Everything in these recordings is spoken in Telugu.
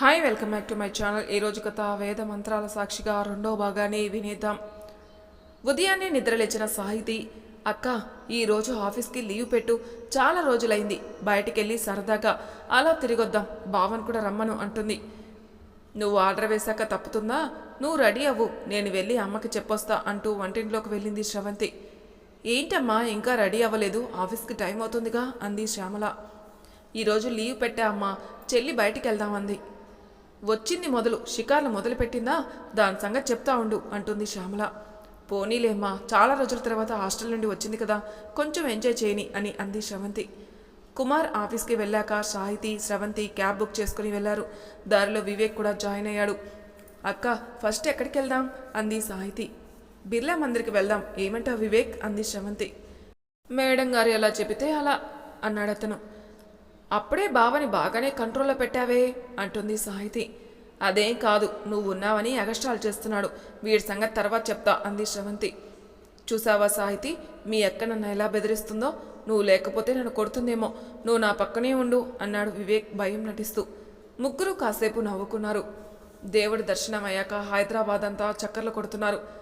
Hi welcome back to my channel ఈరోజు కథ వేద మంత్రాల సాక్షిగా రెండో భాగాన్ని వినేద్దాం. ఉదయాన్నే నిద్రలేచిన సాహితి అక్క ఈరోజు ఆఫీస్కి లీవ్ పెట్టు చాలా రోజులైంది బయటికెళ్ళి సరదాగా అలా తిరిగొద్దాం భావన్ కూడా రమ్మను అంటుంది. నువ్వు ఆర్డర్ వేశాక తప్పుతుందా? నువ్వు రెడీ అవ్వు నేను వెళ్ళి అమ్మకి చెప్పొస్తా అంటూ వంటింట్లోకి వెళ్ళింది శ్రవంతి. ఏంటమ్మా ఇంకా రెడీ అవ్వలేదు ఆఫీస్కి టైం అవుతుందిగా అంది శ్యామల. ఈరోజు లీవ్ పెట్టా అమ్మా చెల్లి బయటికి వెళ్దామంది వచ్చింది మొదలు షికార్లు మొదలుపెట్టిందా? దాని సంగతి చెప్తా ఉండు అంటుంది శ్యామల. పోనీలేమ్మా చాలా రోజుల తర్వాత హాస్టల్ నుండి వచ్చింది కదా కొంచెం ఎంజాయ్ చేయని అని అంది శ్రవంతి. కుమార్ ఆఫీస్కి వెళ్ళాక సాహితి శ్రవంతి క్యాబ్ బుక్ చేసుకుని వెళ్ళారు దారిలో వివేక్ కూడా జాయిన్ అయ్యాడు. అక్క ఫస్ట్ ఎక్కడికి వెళ్దాం? అంది సాహితి. బిర్లా మందిర్కి వెళ్దాం ఏమంటావు వివేక్? అంది శ్రవంతి. మేడం గారు ఎలా చెబితే అలా అన్నాడు అతను అప్పుడే బావని బాగానే కంట్రోల్లో పెట్టావే అంటుంది సాహితి. అదేం కాదు నువ్వు ఉన్నావని అగస్టాలు చేస్తున్నాడు. వీడి సంగతి తర్వాత చెప్తా అంది శ్రవంతి. చూసావా సాహితి మీ అక్క నన్ను ఎలా బెదిరిస్తుందో? నువ్వు లేకపోతే నన్ను కొడుతుందేమో. నువ్వు నా పక్కనే ఉండు అన్నాడు వివేక్ భయం నటిస్తూ. ముగ్గురు కాసేపు నవ్వుకున్నారు. దేవుడి దర్శనం అయ్యాక హైదరాబాద్ అంతా చక్కర్లు కొడుతున్నారు.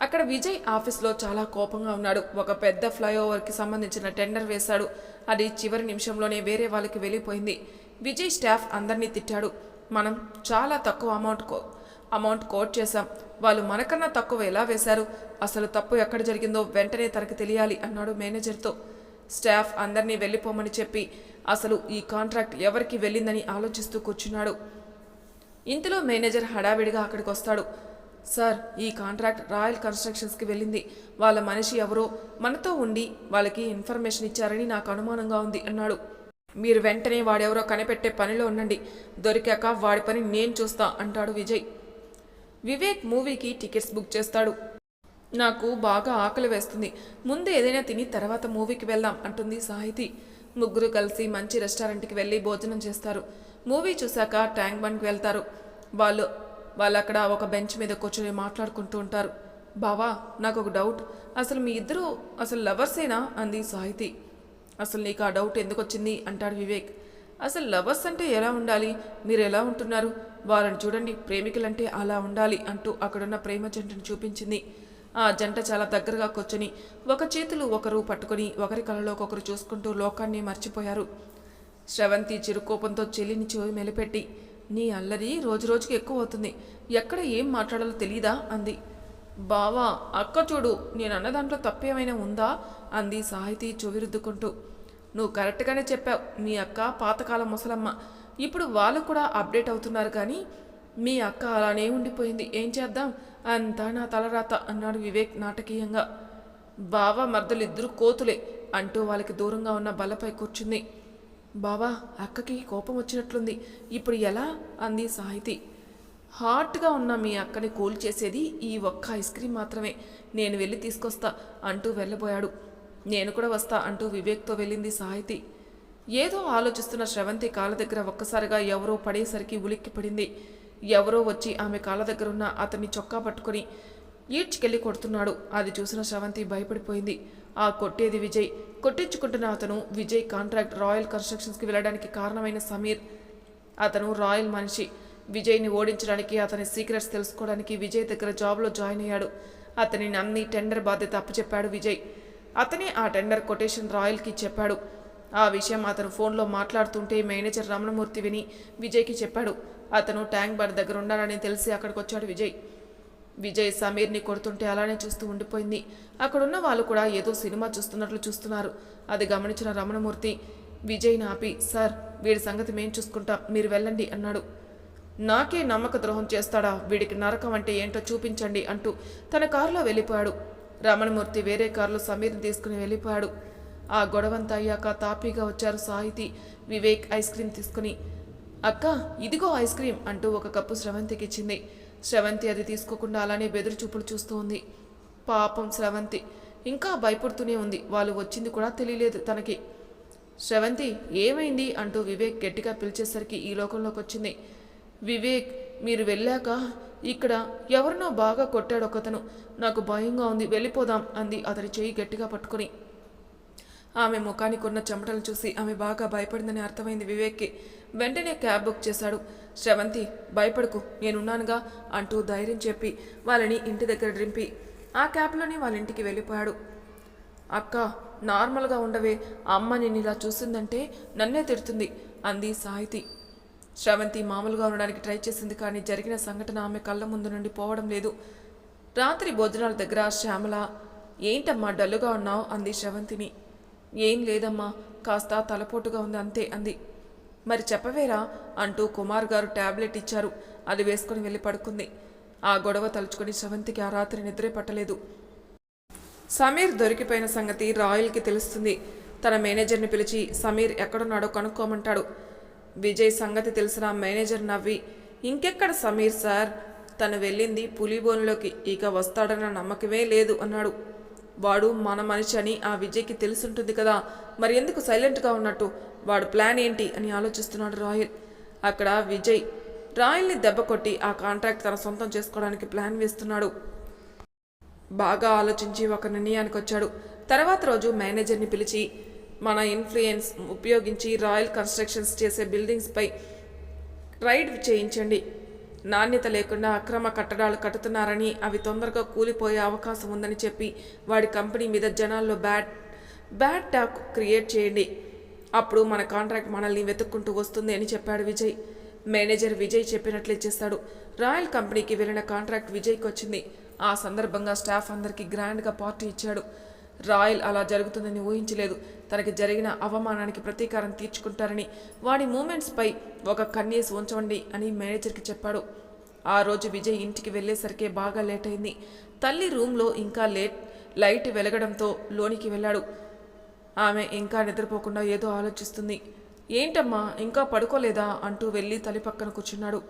అక్కడ విజయ్ ఆఫీస్లో చాలా కోపంగా ఉన్నాడు. ఒక పెద్ద ఫ్లైఓవర్కి సంబంధించిన టెండర్ వేశాడు. అది చివరి నిమిషంలోనే వేరే వాళ్ళకి వెళ్ళిపోయింది. విజయ్ స్టాఫ్ అందరినీ తిట్టాడు. మనం చాలా తక్కువ అమౌంట్ కో అమౌంట్ కోట్ చేశాం. వాళ్ళు మనకన్నా తక్కువ ఎలా వేశారు? అసలు తప్పు ఎక్కడ జరిగిందో వెంటనే తనకు తెలియాలి అన్నాడు మేనేజర్తో. స్టాఫ్ అందరినీ వెళ్ళిపోమని చెప్పి అసలు ఈ కాంట్రాక్ట్ ఎవరికి వెళ్ళిందని ఆలోచిస్తూ కూర్చున్నాడు. ఇంతలో మేనేజర్ హడావిడిగా అక్కడికి వస్తాడు సార్ ఈ కాంట్రాక్ట్ రాయల్ కన్స్ట్రక్షన్స్కి వెళ్ళింది. వాళ్ళ మనిషి ఎవరో మనతో ఉండి వాళ్ళకి ఇన్ఫర్మేషన్ ఇచ్చారని నాకు అనుమానంగా ఉంది అన్నాడు. మీరు వెంటనే వాడెవరో కనిపెట్టే పనిలో ఉండండి. దొరికాక వాడి పని నేను చూస్తా అంటాడు విజయ్. వివేక్ మూవీకి టికెట్స్ బుక్ చేస్తాడు. నాకు బాగా ఆకలి వేస్తుంది. ముందు ఏదైనా తిని తర్వాత మూవీకి వెళ్దాం అంటుంది సాహితి. ముగ్గురు కలిసి మంచి రెస్టారెంట్కి వెళ్ళి భోజనం చేస్తారు. మూవీ చూశాక ట్యాంక్ బండ్కి వెళ్తారు. వాళ్ళు వాళ్ళు అక్కడ ఒక బెంచ్ మీద కూర్చొని మాట్లాడుకుంటూ ఉంటారు. బావా నాకు ఒక డౌట్. అసలు మీ ఇద్దరు అసలు లవర్సేనా? అంది సాహితి. అసలు నీకు ఆ డౌట్ ఎందుకు వచ్చింది అంటాడు వివేక్. అసలు లవర్స్ అంటే ఎలా ఉండాలి? మీరు ఎలా ఉంటున్నారు? వాళ్ళని చూడండి ప్రేమికులంటే అలా ఉండాలి అంటూ అక్కడున్న ప్రేమ జంటను చూపించింది. ఆ జంట చాలా దగ్గరగా కూర్చొని ఒక చేతులు ఒకరు పట్టుకొని ఒకరి కళ్ళలోకొకరు చూసుకుంటూ లోకాన్ని మర్చిపోయారు. శ్రవంతి చిరుకోపంతో చెల్లిని చెవి మెలిపెట్టి నీ అల్లరి రోజు రోజుకి ఎక్కువ అవుతుంది ఎక్కడ ఏం మాట్లాడాలో తెలీదా? అంది. బావా అక్క చూడు నేను అన్న దాంట్లో తప్పేమైనా ఉందా? అంది సాహితీ చెవిరుద్దుకుంటూ నువ్వు కరెక్ట్గానే చెప్పావు. మీ అక్క పాతకాలం ముసలమ్మ. ఇప్పుడు వాళ్ళు కూడా అప్డేట్ అవుతున్నారు కానీ మీ అక్క అలానే ఉండిపోయింది. ఏం చేద్దాం? అంతా నా తలరాత అన్నాడు వివేక్ నాటకీయంగా. బావ మర్దలిద్దరూ కోతులే అంటూ వాళ్ళకి దూరంగా ఉన్న బలపై కూర్చుంది. బావా అక్కకి కోపం వచ్చినట్లుంది. ఇప్పుడు ఎలా? అంది సాహితి. హాట్గా ఉన్న మీ అక్కని కూల్ చేసేది ఈ ఒక్క ఐస్ క్రీమ్ మాత్రమే. నేను వెళ్ళి తీసుకొస్తా అంటూ వెళ్ళబోయాడు. నేను కూడా వస్తా అంటూ వివేక్తో వెళ్ళింది సాహితి. ఏదో ఆలోచిస్తున్న శ్రవంతి కాళ్ళ దగ్గర ఒక్కసారిగా ఎవరో పడేసరికి ఉలిక్కి పడింది. ఎవరో వచ్చి ఆమె కాళ్ళ దగ్గర ఉన్న అతన్ని చొక్కా పట్టుకొని ఈడ్చుకెళ్ళి కొడుతున్నాడు. అది చూసిన శ్రవంతి భయపడిపోయింది. ఆ కొట్టేది విజయ్. కొట్టించుకుంటున్న అతను విజయ్ కాంట్రాక్ట్ రాయల్ కన్స్ట్రక్షన్స్కి వెళ్ళడానికి కారణమైన సమీర్. అతను రాయల్ మనిషి. విజయ్ని ఓడించడానికి అతని సీక్రెట్స్ తెలుసుకోవడానికి విజయ్ దగ్గర జాబ్లో జాయిన్ అయ్యాడు. అతని నమ్మి టెండర్ బాధ్యత అప్పచెప్పాడు విజయ్. అతనే ఆ టెండర్ కొటేషన్ రాయల్కి చెప్పాడు. ఆ విషయం అతను ఫోన్లో మాట్లాడుతుంటే మేనేజర్ రమణమూర్తి విని విజయ్కి చెప్పాడు. అతను ట్యాంక్ బండ్ దగ్గర ఉండాలని తెలిసి అక్కడికి వచ్చాడు విజయ్. విజయ్ సమీర్ని కొడుతుంటే అలానే చూస్తూ ఉండిపోయింది. అక్కడున్న వాళ్ళు కూడా ఏదో సినిమా చూస్తున్నట్లు చూస్తున్నారు. అది గమనించిన రమణమూర్తి విజయ్ని ఆపి సార్ వీడి సంగతి మేం చూసుకుంటాం మీరు వెళ్ళండి అన్నాడు. నాకే నమ్మక ద్రోహం చేస్తాడా? వీడికి నరకం అంటే ఏంటో చూపించండి అంటూ తన కారులో వెళ్ళిపోయాడు. రమణమూర్తి వేరే కారులో సమీర్ని తీసుకుని వెళ్ళిపోయాడు. ఆ గొడవంతా అయ్యాక తాపీగా వచ్చారు సాహితి వివేక్ ఐస్ క్రీమ్ తీసుకుని. అక్క ఇదిగో ఐస్ క్రీమ్ అంటూ ఒక కప్పు స్రవంతికి శ్రవంతి అది తీసుకోకుండా అలానే బెదిరి చూపులు చూస్తూ ఉంది. పాపం శ్రవంతి. ఇంకా భయపడుతూనే ఉంది. వాళ్ళు వచ్చింది కూడా తెలియలేదు తనకి. శ్రవంతి ఏమైంది? అంటూ వివేక్ గట్టిగా పిలిచేసరికి ఈ లోకంలోకి వచ్చింది. వివేక్ మీరు వెళ్ళాక ఇక్కడ ఎవరినో బాగా కొట్టాడు ఒకతను. నాకు భయంగా ఉంది. వెళ్ళిపోదాం అంది అతని చేయి గట్టిగా పట్టుకొని. ఆమె ముఖానికి ఉన్న చెమటలు చూసి ఆమె బాగా భయపడిందని అర్థమైంది వివేక్కి. వెంటనే క్యాబ్ బుక్ చేశాడు. శ్రవంతి భయపడకు నేనున్నానుగా అంటూ ధైర్యం చెప్పి వాళ్ళని ఇంటి దగ్గర డ్రింపి ఆ క్యాబ్లోనే వాళ్ళ ఇంటికి వెళ్ళిపోయాడు. అక్క నార్మల్గా ఉండవే అమ్మ నేను ఇలా చూసిందంటే నన్నే తిడుతుంది అంది సాహితి. శ్రవంతి మామూలుగా ఉండడానికి ట్రై చేసింది కానీ జరిగిన సంఘటన ఆమె కళ్ళ ముందు నుండి పోవడం లేదు. రాత్రి భోజనాల దగ్గర శ్యామల ఏంటమ్మా డల్లుగా ఉన్నావు? అంది శ్రవంతిని. ఏం లేదమ్మా కాస్త తలపోటుగా ఉంది అంతే అంది. మరి చెప్పవేరా? అంటూ కుమార్ గారు టాబ్లెట్ ఇచ్చారు. అది వేసుకుని వెళ్ళి పడుకుంది. ఆ గొడవ తలుచుకుని శ్రవంతికి ఆ రాత్రి నిద్రే పట్టలేదు. సమీర్ దొరికిపోయిన సంగతి రాయల్కి తెలుస్తుంది. తన మేనేజర్ని పిలిచి సమీర్ ఎక్కడున్నాడో కనుక్కోమంటాడు. విజయ్ సంగతి తెలిసిన మేనేజర్ నవ్వి ఇంకెక్కడ సమీర్ సార్? తను వెళ్ళింది పులిబోనులోకి. ఇక వస్తాడన్న నమ్మకమే లేదు అన్నాడు. వాడు మన మనిషి అని ఆ విజయ్కి తెలుసుంటుంది కదా. మరి ఎందుకు సైలెంట్గా ఉన్నట్టు? వాడు ప్లాన్ ఏంటి అని ఆలోచిస్తున్నాడు రాయల్ అక్కడ విజయ్ రాయల్ని దెబ్బ కొట్టి ఆ కాంట్రాక్ట్ తన సొంతం చేసుకోవడానికి ప్లాన్ వేస్తున్నాడు. బాగా ఆలోచించి ఒక నిర్ణయానికి వచ్చాడు. తర్వాత రోజు మేనేజర్ని పిలిచి మన ఇన్ఫ్లుయెన్స్ ఉపయోగించి రాయల్ కన్స్ట్రక్షన్స్ చేసే బిల్డింగ్స్పై రైడ్ చేయించండి. నాణ్యత లేకుండా అక్రమ కట్టడాలు కట్టుతున్నారని అవి తొందరగా కూలిపోయే అవకాశం ఉందని చెప్పి వాడి కంపెనీ మీద జనాల్లో బ్యాడ్ బ్యాడ్ టాక్ క్రియేట్ చేయండి. అప్పుడు మన కాంట్రాక్ట్ మనల్ని వెతుక్కుంటూ వస్తుంది అని చెప్పాడు విజయ్. మేనేజర్ విజయ్ చెప్పినట్లే చేస్తాడు. రాయల్ కంపెనీకి వెళ్ళిన కాంట్రాక్ట్ విజయ్కి వచ్చింది ఆ సందర్భంగా స్టాఫ్ అందరికీ గ్రాండ్గా పార్టీ ఇచ్చాడు. రాయల్ అలా జరుగుతుందని ఊహించలేదు. తనకి జరిగిన అవమానానికి ప్రతీకారం తీర్చుకుంటారని వాడి మూమెంట్స్పై ఒక కన్నీస్ ఉంచండి అని మేనేజర్కి చెప్పాడు. ఆ రోజు విజయ్ ఇంటికి వెళ్ళేసరికి బాగా లేట్ అయింది. తల్లి రూమ్లో ఇంకా లేట్ లైట్ వెలగడంతో లోనికి వెళ్ళాడు. ఆమె ఇంకా నిద్రపోకుండా ఏదో ఆలోచిస్తుంది. ఏంటమ్మా ఇంకా పడుకోలేదా? అంటూ వెళ్ళి తల్లి పక్కన కూర్చున్నాడు.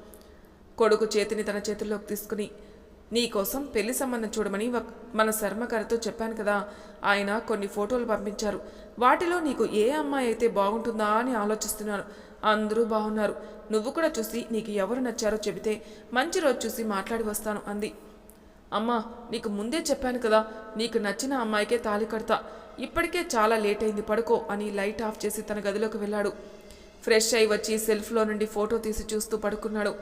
కొడుకు చేతిని తన చేతుల్లోకి తీసుకుని నీకోసం పెళ్ళి సంబంధం చూడమని మన శర్మగారితో చెప్పాను కదా. ఆయన కొన్ని ఫోటోలు పంపించారు. వాటిలో నీకు ఏ అమ్మాయి అయితే బాగుంటుందా అని ఆలోచిస్తున్నాను అందరూ బాగున్నారు. నువ్వు కూడా చూసి నీకు ఎవరు నచ్చారో చెబితే మంచి రోజు చూసి మాట్లాడి వస్తాను అంది. అమ్మా నీకు ముందే చెప్పాను కదా నీకు నచ్చిన అమ్మాయికే తాళి కడతా. ఇప్పటికే చాలా లేట్ అయింది పడుకో అని లైట్ ఆఫ్ చేసి తన గదిలోకి వెళ్ళాడు. ఫ్రెష్ అయి వచ్చి సెల్ఫ్లో నుండి ఫోటో తీసి చూస్తూ పడుకున్నాడు.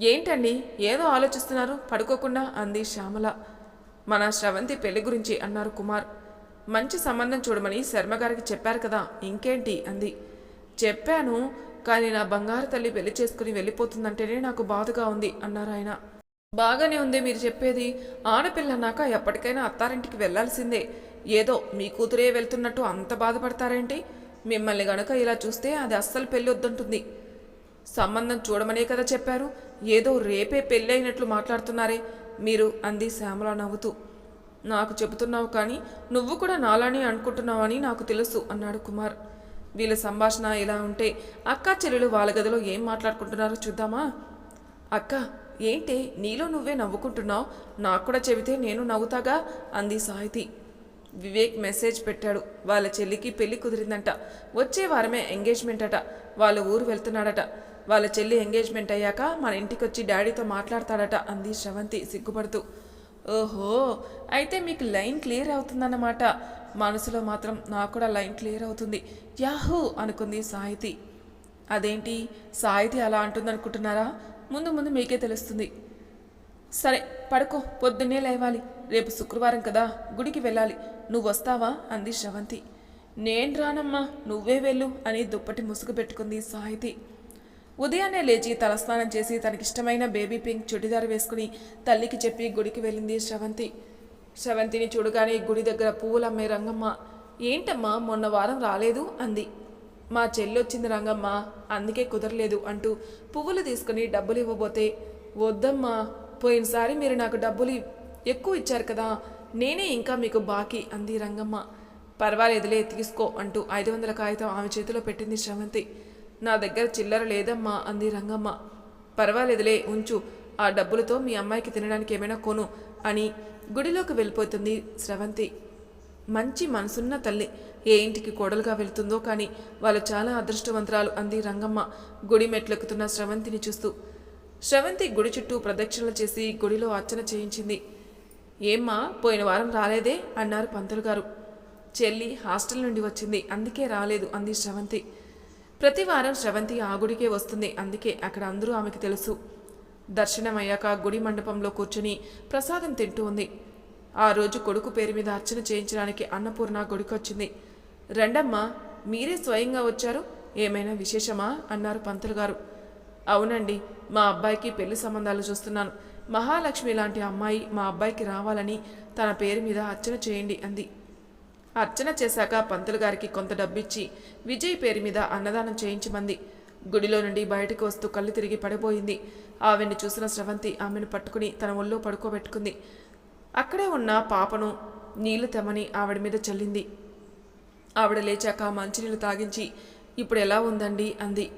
ఏంటండి? ఏదో ఆలోచిస్తున్నారు? పడుకోకుండా అంది శ్యామల. మన శ్రవంతి పెళ్ళి గురించి అన్నారు కుమార్. మంచి సంబంధం చూడమని శర్మ గారికి చెప్పారు కదా ఇంకేంటి? అంది. చెప్పాను కానీ నా బంగారు తల్లి పెళ్ళి చేసుకుని వెళ్ళిపోతుందంటేనే నాకు బాధగా ఉంది అన్నారు ఆయన. బాగానే ఉంది మీరు చెప్పేది. ఆడపిల్ల అన్నాక ఎప్పటికైనా అత్తారింటికి వెళ్ళాల్సిందే ఏదో మీ కూతురే వెళ్తున్నట్టు అంత బాధపడతారేంటి? మిమ్మల్ని గనక ఇలా చూస్తే అది అస్సలు పెళ్ళి వద్దంటుంది సంబంధం చూడమనే కదా చెప్పారు. ఏదో రేపే పెళ్ళి అయినట్లు మాట్లాడుతున్నారే. మీరు అంది శ్యామల నవ్వుతూ. నాకు చెబుతున్నావు కానీ నువ్వు కూడా నాలానే అనుకుంటున్నావని నాకు తెలుసు అన్నాడు కుమార్. వీళ్ళ సంభాషణ ఇలా ఉంటే అక్కా చెల్లెలు వాళ్ళ గదిలో ఏం మాట్లాడుకుంటున్నారో చూద్దామా? అక్క ఏంటి నీలో నువ్వే నవ్వుకుంటున్నావు? నాకు కూడా చెబితే నేను నవ్వుతాగా? అంది సాహితీ. వివేక్ మెసేజ్ పెట్టాడు. వాళ్ళ చెల్లికి పెళ్ళి కుదిరిందంట. వచ్చే వారమే ఎంగేజ్మెంట్ అట. వాళ్ళ ఊరు వెళ్తున్నాడట. వాళ్ళ చెల్లి ఎంగేజ్మెంట్ అయ్యాక మన ఇంటికి వచ్చి డాడీతో మాట్లాడతాడట అంది శ్రవంతి సిగ్గుపడుతూ. ఓహో అయితే మీకు లైన్ క్లియర్ అవుతుందన్నమాట. మనసులో మాత్రం నాకు కూడా లైన్ క్లియర్ అవుతుంది. యాహూ అనుకుంది సాహితి. అదేంటి? సాహితి అలా అంటుందనుకుంటున్నారా? ముందు ముందు మీకే తెలుస్తుంది. సరే పడుకో పొద్దున్నే లేవాలి. రేపు శుక్రవారం కదా గుడికి వెళ్ళాలి. నువ్వు వస్తావా అంది శ్రవంతి. నేను రానమ్మా నువ్వే వెళ్ళు అని దుప్పటి ముసుగు పెట్టుకుంది సాహితి. ఉదయాన్నే లేచి తలస్నానం చేసి తనకిష్టమైన బేబీ పింక్ చుడిదార్ వేసుకుని తల్లికి చెప్పి గుడికి వెళ్ళింది శ్రవంతి. శ్రవంతిని చూడగానే గుడి దగ్గర పువ్వులు అమ్మే రంగమ్మ. ఏంటమ్మా మొన్న వారం రాలేదు? అంది. మా చెల్లొచ్చింది రంగమ్మ అందుకే కుదరలేదు అంటూ పువ్వులు తీసుకుని డబ్బులు ఇవ్వబోతే వద్దమ్మా పోయినసారి మీరు నాకు డబ్బులు ఎక్కువ ఇచ్చారు కదా నేనే ఇంకా మీకు బాకీ అంది రంగమ్మ. పర్వాలేదులే తీసుకో అంటూ ఐదు వందల కాగితం ఆమె చేతిలో పెట్టింది శ్రవంతి. నా దగ్గర చిల్లర లేదమ్మా అంది రంగమ్మ. పర్వాలేదులే ఉంచు. ఆ డబ్బులతో మీ అమ్మాయికి తినడానికి ఏమైనా కొను అని గుడిలోకి వెళ్ళిపోతుంది శ్రవంతి. మంచి మనసున్న తల్లి ఏ ఇంటికి కోడలుగా వెళ్తుందో కానీ వాళ్ళు చాలా అదృష్టవంతురాలు అంది రంగమ్మ గుడి మెట్లెక్కుతున్న స్రవంతిని చూస్తూ. శ్రవంతి గుడి చుట్టూ ప్రదక్షిణలు చేసి గుడిలో అర్చన చేయించింది. ఏమ్మా పోయిన వారం రాలేదే? అన్నారు పంతులు గారు. చెల్లి హాస్టల్ నుండి వచ్చింది. అందుకే రాలేదు అంది శ్రవంతి. ప్రతి వారం శ్రవంతి ఆ గుడికే వస్తుంది. అందుకే అక్కడ అందరూ ఆమెకు తెలుసు. దర్శనం అయ్యాక గుడి మండపంలో కూర్చుని ప్రసాదం తింటూ ఉంది. ఆ రోజు కొడుకు పేరు మీద అర్చన చేయించడానికి అన్నపూర్ణ గుడికొచ్చింది. రండమ్మ మీరే స్వయంగా వచ్చారు? ఏమైనా విశేషమా? అన్నారు పంతులు గారు. అవునండి మా అబ్బాయికి పెళ్ళి సంబంధాలు చూస్తున్నాను. మహాలక్ష్మి లాంటి అమ్మాయి మా అబ్బాయికి రావాలని తన పేరు మీద అర్చన చేయండి అంది. అర్చన చేశాక పంతులు గారికి కొంత డబ్బిచ్చి విజయ్ పేరు మీద అన్నదానం చేయించమంది. గుడిలో నుండి బయటకు వస్తూ కళ్ళు తిరిగి పడిపోయింది. ఆవిడ్ని చూసిన స్రవంతి ఆమెను పట్టుకుని తన ఒళ్ళో పడుకోబెట్టుకుంది. అక్కడే ఉన్న పాపను నీళ్ళు తెమ్మని ఆవిడ మీద చల్లింది. ఆవిడ లేచాక మంచినీళ్ళు తాగించి ఇప్పుడు ఎలా ఉందండి? అంది.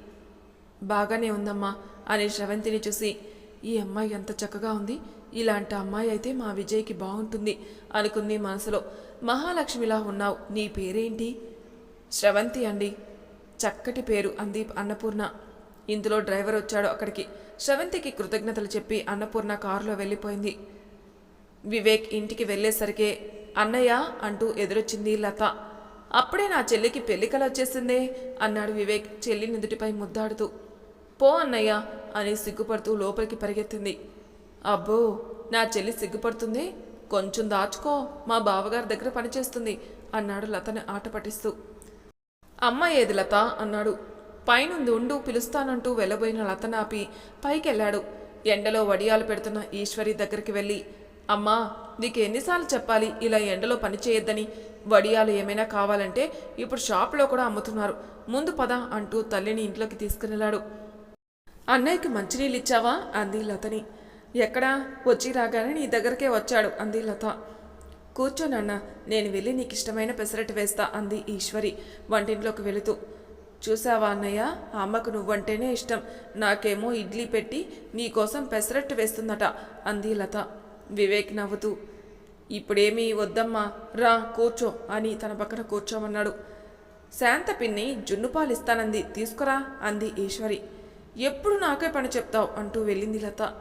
బాగానే ఉందమ్మా అని శ్రవంతిని చూసి ఈ అమ్మాయి ఎంత చక్కగా ఉంది. ఇలాంటి అమ్మాయి అయితే మా విజయ్కి బాగుంటుంది అనుకుంది మనసులో. మహాలక్ష్మిలా ఉన్నావు. నీ పేరేంటి? శ్రవంతి అండి. చక్కటి పేరు అంది అన్నపూర్ణ. ఇందులో డ్రైవర్ వచ్చాడు అక్కడికి. శ్రవంతికి కృతజ్ఞతలు చెప్పి అన్నపూర్ణ కారులో వెళ్ళిపోయింది. వివేక్ ఇంటికి వెళ్ళేసరికే అన్నయ్య అంటూ ఎదురొచ్చింది లత. అప్పుడే నా చెల్లికి పెళ్ళికలు వచ్చేసిందే అన్నాడు వివేక్ చెల్లి నుదుటిపై ముద్దాడుతూ. పో అన్నయ్య అని సిగ్గుపడుతూ లోపలికి పరిగెత్తింది. అబ్బో నా చెల్లి సిగ్గుపడుతుంది? కొంచెం దాచుకో మా బావగారి దగ్గర పనిచేస్తుంది అన్నాడు లతని ఆట పట్టిస్తూ. అమ్మ ఏది లత? అన్నాడు. పైనుంది ఉండు పిలుస్తానంటూ వెళ్ళబోయిన లతనాపి పైకెళ్ళాడు. ఎండలో వడియాలు పెడుతున్న ఈశ్వరి దగ్గరికి వెళ్ళి అమ్మా నీకు ఎన్నిసార్లు చెప్పాలి ఇలా ఎండలో పని చేయొద్దని? వడియాలు ఏమైనా కావాలంటే ఇప్పుడు షాప్లో కూడా అమ్ముతున్నారు. ముందు పద అంటూ తల్లిని ఇంట్లోకి తీసుకునెళ్ళాడు అన్నయ్యకి మంచినీళ్ళు ఇచ్చావా అంది లతని. ఎక్కడా? వచ్చి రాగానే నీ దగ్గరకే వచ్చాడు అంది లత. కూర్చోనన్న నేను వెళ్ళి నీకు ఇష్టమైన పెసరట్టు వేస్తా అంది ఈశ్వరి వంటింట్లోకి వెళుతూ. చూసావా అన్నయ్య అమ్మకు నువ్వంటేనే ఇష్టం. నాకేమో ఇడ్లీ పెట్టి నీకోసం పెసరట్టు వేస్తుందట అంది లత. వివేక్ నవ్వుతూ. ఇప్పుడేమీ వద్దమ్మా రా కూర్చో అని తన పక్కన కూర్చోమన్నాడు. శాంత పిన్ని జున్నుపాలు ఇస్తానంది తీసుకురా అంది ఈశ్వరి. ఎప్పుడు నాకే పని చెప్తావు అంటూ వెళ్ళింది లత.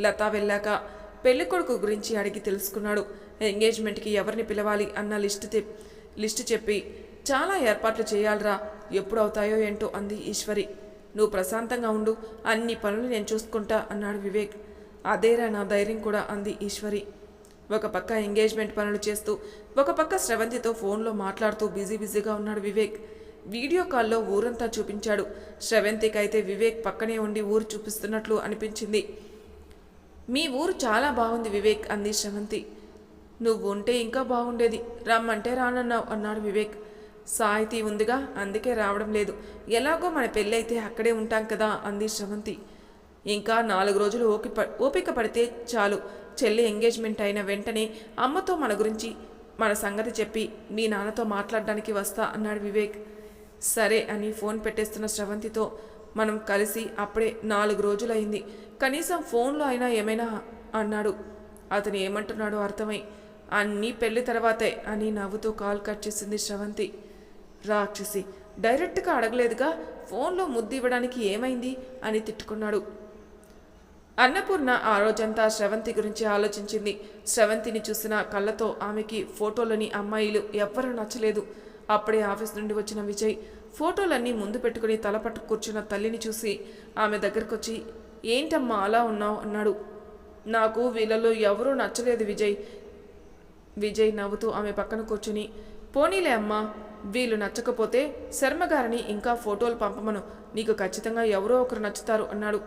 లత వెళ్ళాక పెళ్ళికొడుకు గురించి అడిగి తెలుసుకున్నాడు. ఎంగేజ్మెంట్కి ఎవరిని పిలవాలి అన్న లిస్ట్ తె- లిస్టు చెప్పి చాలా ఏర్పాట్లు చేయాలిరా ఎప్పుడు అవుతాయో ఏంటో అంది ఈశ్వరి. నువ్వు ప్రశాంతంగా ఉండు అన్ని పనులు నేను చూసుకుంటా అన్నాడు వివేక్. అదేరా నా ధైర్యం కూడా అంది ఈశ్వరి. ఒక పక్క ఎంగేజ్మెంట్ పనులు చేస్తూ ఒక పక్క స్రవంతితో ఫోన్లో మాట్లాడుతూ బిజీ బిజీగా ఉన్నాడు వివేక్. వీడియో కాల్లో ఊరంతా చూపించాడు. శ్రవంతికైతే వివేక్ పక్కనే ఉండి ఊరు చూపిస్తున్నట్లు అనిపించింది. మీ ఊరు చాలా బాగుంది వివేక్ అంది శ్రవంతి. నువ్వు ఉంటే ఇంకా బాగుండేది. రమ్మంటే రానన్నావు అన్నాడు వివేక్. సాహితీ ఉందిగా అందుకే రావడం లేదు. ఎలాగో మన పెళ్ళైతే అక్కడే ఉంటాం కదా అంది శ్రవంతి. ఇంకా నాలుగు రోజులు ఓపిక ఓపిక పడితే చాలు. చెల్లి ఎంగేజ్మెంట్ అయిన వెంటనే అమ్మతో మన గురించి మన సంగతి చెప్పి మీ నాన్నతో మాట్లాడడానికి వస్తా అన్నాడు వివేక్. సరే అని ఫోన్ పెట్టేస్తున్న శ్రవంతితో మనం కలిసి అప్పుడే నాలుగు రోజులైంది. కనీసం ఫోన్లో అయినా ఏమైనా అన్నాడు. అతను ఏమంటున్నాడో అర్థమై అన్నీ పెళ్ళి తర్వాతే అని నవ్వుతూ కాల్ కట్ చేసింది శ్రవంతి రాక్షసి డైరెక్ట్గా అడగలేదుగా ఫోన్లో ముద్దు ఇవ్వడానికి ఏమైంది అని తిట్టుకున్నాడు. అన్నపూర్ణ ఆ రోజంతా శ్రవంతి గురించి ఆలోచించింది. శ్రవంతిని చూసిన కళ్ళతో ఆమెకి ఫోటోలోని అమ్మాయిలు ఎవ్వరూ నచ్చలేదు. అప్పుడే ఆఫీస్ నుండి వచ్చిన విజయ్ ఫోటోలన్నీ ముందు పెట్టుకుని తలపట్టు కూర్చున్న తల్లిని చూసి ఆమె దగ్గరకొచ్చి ఏంటమ్మా అలా ఉన్నావు? అన్నాడు. నాకు వీళ్ళలో ఎవరూ నచ్చలేదు విజయ్. విజయ్ నవ్వుతూ ఆమె పక్కన కూర్చుని పోనీలే అమ్మా వీళ్ళు నచ్చకపోతే శర్మగారిని ఇంకా ఫోటోలు పంపమను. నీకు ఖచ్చితంగా ఎవరో ఒకరు నచ్చుతారు అన్నాడు.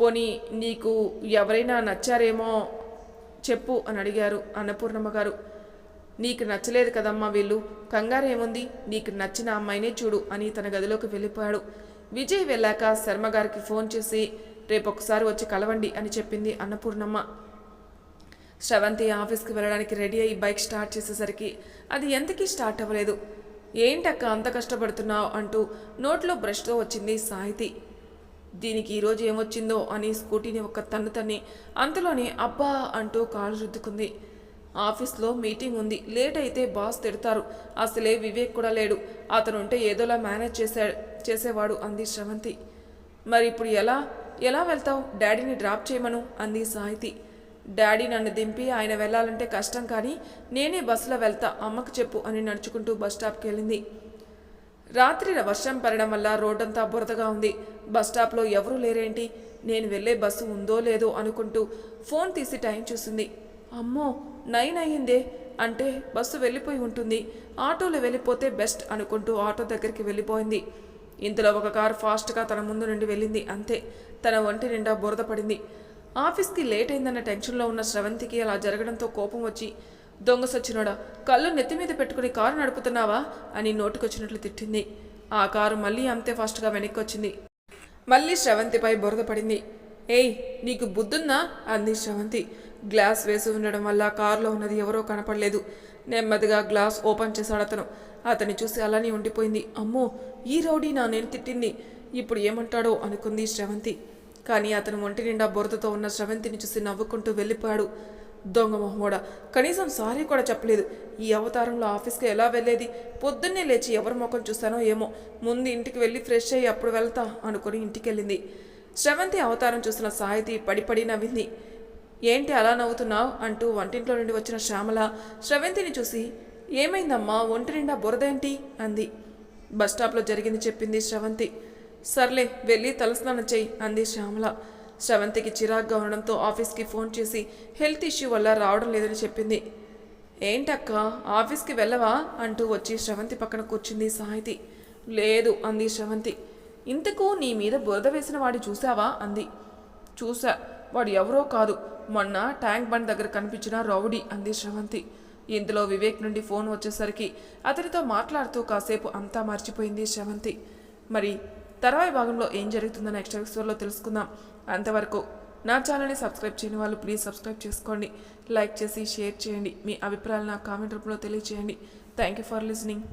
పోనీ నీకు ఎవరైనా నచ్చారేమో చెప్పు అని అడిగారు అన్నపూర్ణమ్మ గారు. నీకు నచ్చలేదు కదమ్మా వీళ్ళు. కంగారు ఏముంది? నీకు నచ్చిన అమ్మాయినే చూడు అని తన గదిలోకి వెళ్ళిపోయాడు. విజయ్ వెళ్ళాక శర్మ గారికి ఫోన్ చేసి రేపు ఒకసారి వచ్చి కలవండి అని చెప్పింది అన్నపూర్ణమ్మ. శ్రవంతి ఆఫీస్కి వెళ్ళడానికి రెడీ అయ్యి బైక్ స్టార్ట్ చేసేసరికి అది ఎంతకీ స్టార్ట్ అవ్వలేదు? ఏంటక్క అంత కష్టపడుతున్నావు? అంటూ నోట్లో బ్రష్తో వచ్చింది సాహితి. దీనికి ఈరోజు ఏమొచ్చిందో? అని స్కూటీని ఒక తన్ను తన్ని అంతలోనే అబ్బా అంటూ కాలు రుద్దుకుంది. ఆఫీస్లో మీటింగ్ ఉంది. లేట్ అయితే బాస్ తిడతారు. అసలే వివేక్ కూడా లేడు. అతను ఉంటే ఏదోలా మేనేజ్ చేసా చేసేవాడు అంది శ్రవంతి. మరి ఇప్పుడు ఎలా ఎలా వెళ్తావు? డాడీని డ్రాప్ చేయమను అంది సాహితి. డాడీ నన్ను దింపి ఆయన వెళ్ళాలంటే కష్టం కానీ నేనే బస్సులో వెళ్తా అమ్మకు చెప్పు అని నడుచుకుంటూ బస్ స్టాప్కి వెళ్ళింది. రాత్రి వర్షం పడడం వల్ల రోడ్డంతా బురదగా ఉంది. బస్ స్టాప్లో ఎవరూ లేరేంటి? నేను వెళ్ళే బస్సు ఉందో లేదో అనుకుంటూ ఫోన్ తీసి టైం చూసింది. అమ్మో నైన్ అయ్యిందే అంటే బస్సు వెళ్ళిపోయి ఉంటుంది. ఆటోలో వెళ్ళిపోతే బెస్ట్ అనుకుంటూ ఆటో దగ్గరికి వెళ్ళిపోయింది. ఇంతలో ఒక కారు ఫాస్ట్గా తన ముందు నుండి వెళ్ళింది. అంతే తన ఒంటి నిండా బురద పడింది. ఆఫీస్కి లేట్ అయిందన్న టెన్షన్లో ఉన్న స్రవంతికి అలా జరగడంతో కోపం వచ్చి దొంగ సచ్చినోడా కళ్ళు నెత్తి మీద పెట్టుకుని కారు నడుపుతున్నావా? అని నోటుకొచ్చినట్లు తిట్టింది. ఆ కారు మళ్ళీ అంతే ఫాస్ట్గా వెనక్కి వచ్చింది మళ్ళీ శ్రవంతిపై బురద పడింది. ఏయ్ నీకు బుద్ధుందా? అంది శ్రవంతి గ్లాస్ వేసి ఉండడం వల్ల కారులో ఉన్నది ఎవరో కనపడలేదు. నెమ్మదిగా గ్లాస్ ఓపెన్ చేశాడు అతను. అతన్ని చూసి అలానే ఉండిపోయింది. అమ్మో ఈ రౌడీ నా నేను తిట్టింది. ఇప్పుడు ఏమంటాడో అనుకుంది శ్రవంతి. కానీ అతను ఒంటి నిండా బురదతో ఉన్న శ్రవంతిని చూసి నవ్వుకుంటూ వెళ్ళిపోయాడు. దొంగ మొహమోడ కనీసం సారీ కూడా చెప్పలేదు. ఈ అవతారంలో ఆఫీస్కి ఎలా వెళ్ళేది? పొద్దున్నే లేచి ఎవరి ముఖం చూస్తానో ఏమో. ముందు ఇంటికి వెళ్ళి ఫ్రెష్ అయ్యి అప్పుడు వెళ్తా అనుకుని ఇంటికి వెళ్ళింది శ్రవంతి అవతారం చూసిన సాయితి పడిపడి నవ్వింది. ఏంటి అలా నవ్వుతున్నావు అంటూ వంటింట్లో నుండి వచ్చిన శ్యామల శ్రవంతిని చూసి ఏమైందమ్మా? ఒంటి నిండా బురదేంటి? అంది. బస్ స్టాప్లో జరిగింది చెప్పింది శ్రవంతి సర్లే వెళ్ళి తలస్నానం చెయ్యి అంది శ్యామల. శ్రవంతికి చిరాగ్గా ఉండడంతో ఆఫీస్కి ఫోన్ చేసి హెల్త్ ఇష్యూ వల్ల రావడం లేదని చెప్పింది. ఏంటక్క? ఆఫీస్కి వెళ్ళవా? అంటూ వచ్చి శ్రవంతి పక్కన కూర్చుంది సాహితి. లేదు అంది శ్రవంతి ఇంతకు నీ మీద బురద వేసిన వాడి చూసావా అంది. చూసా వాడు ఎవరో కాదు. మొన్న ట్యాంక్ బండ్ దగ్గర కనిపించిన రౌడీ అంది శ్రవంతి. ఇందులో వివేక్ నుండి ఫోన్ వచ్చేసరికి అతనితో మాట్లాడుతూ కాసేపు అంతా మర్చిపోయింది శ్రవంతి. మరి తర్వాయి భాగంలో ఏం జరుగుతుందో నెక్స్ట్ ఎపిసోడ్లో తెలుసుకుందాం. అంతవరకు నా ఛానల్ని సబ్స్క్రైబ్ చేయని వాళ్ళు ప్లీజ్ సబ్స్క్రైబ్ చేసుకోండి. లైక్ చేసి షేర్ చేయండి. మీ అభిప్రాయాలు నా కామెంట్ రూపంలో తెలియచేయండి. Thank you for listening